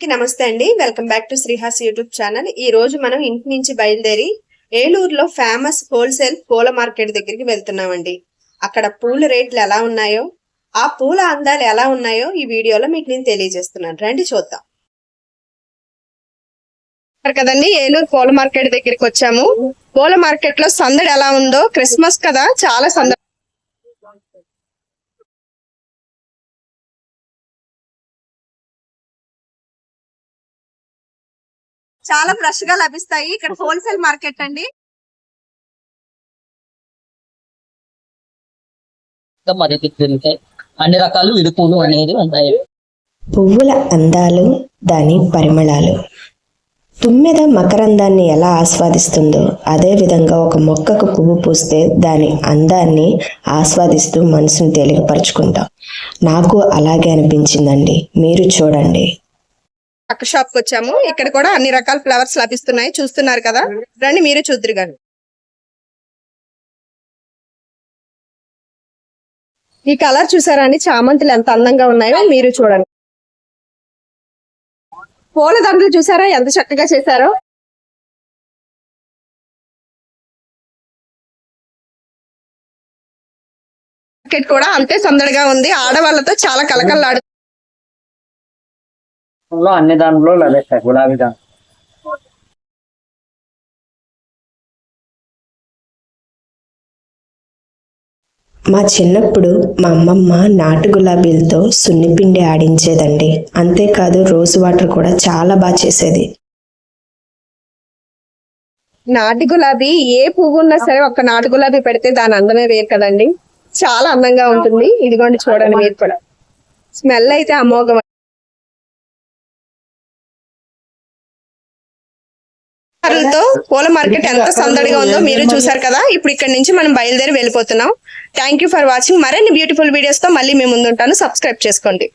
కి నమస్తే అండి. Welcome back to Srihas YouTube channel. ఈ రోజు మనం ఇంటి నుంచి బయలుదేరి ఏలూరులో ఫేమస్ హోల్సేల్ పూల మార్కెట్ దగ్గరికి వెళ్తున్నామండి. అక్కడ పూల రేట్లు ఎలా ఉన్నాయో ఆ పూల అందాలు ఎలా ఉన్నాయో ఈ వీడియోలో మీకు నేను తెలియజేస్తున్నాను. రండి చూద్దాం. కదండి ఏలూరు పూల మార్కెట్ దగ్గరికి వచ్చాము. పూల మార్కెట్లో సందడి ఎలా ఉందో క్రిస్మస్ కదా చాలా సందడి చాలా ఫ్రెష్గా లభిస్తాయి. ఇక్కడ హోల్సేల్ మార్కెట్ అండి. అన్ని రకాలు విడుపులు అనేది ఉంటాయి పువ్వుల అందాలు దాని పరిమళాలు. తుమ్మెద మకరందాన్ని ఎలా ఆస్వాదిస్తుందో అదే విధంగా ఒక మొక్కకు పువ్వు పూస్తే దాని అందాన్ని ఆస్వాదిస్తూ మనసును తేలికపరుచుకుంటాం నాకు అలాగే అనిపించిందండి. మీరు చూడండి. పక్క షాప్కి వచ్చాము. ఇక్కడ కూడా అన్ని రకాల ఫ్లవర్స్ లభిస్తున్నాయి. చూస్తున్నారు కదా? రండి మీరు చూద్దరు గాని ఈ కలర్ చూసారా అండి? చామంతులు ఎంత అందంగా ఉన్నాయో మీరు చూడండి. పూల దండలు చూసారా? ఎంత చక్కగా చేశారో? మార్కెట్ కూడా అంతే సందడిగా ఉంది. ఆడవాళ్ళతో చాలా కలకల్లాడు లో అన్ని దాంట్లో లభిస్తాయి గులాబీ దాంట్లో. మా చిన్నప్పుడు మా అమ్మమ్మ నాటు గులాబీలతో సున్నిపిండి ఆడించేదండి. అంతేకాదు రోజ్ వాటర్ కూడా చాలా బాగా చేసేది. నాటి గులాబీ ఏ పువ్వు ఉన్నా సరే ఒక్క నాటు గులాబీ పెడితే దాని అందమే వేరు కదండి. చాలా అందంగా ఉంటుంది. ఇదిగోండి చూడండి మీరు కూడా. స్మెల్ అయితే అమోఘం తో పూల మార్కెట్ ఎంత సందడిగా ఉందో మీరు చూసారు కదా. ఇప్పుడు ఇక్కడ నుంచి మనం బయలుదేరి వెళ్ళిపోతున్నాం. థ్యాంక్ యూ ఫర్ వాచింగ్ మరిన్ని బ్యూటిఫుల్ వీడియోస్తో మళ్ళీ మేము ముందుంటాను. సబ్స్క్రైబ్ చేసుకోండి.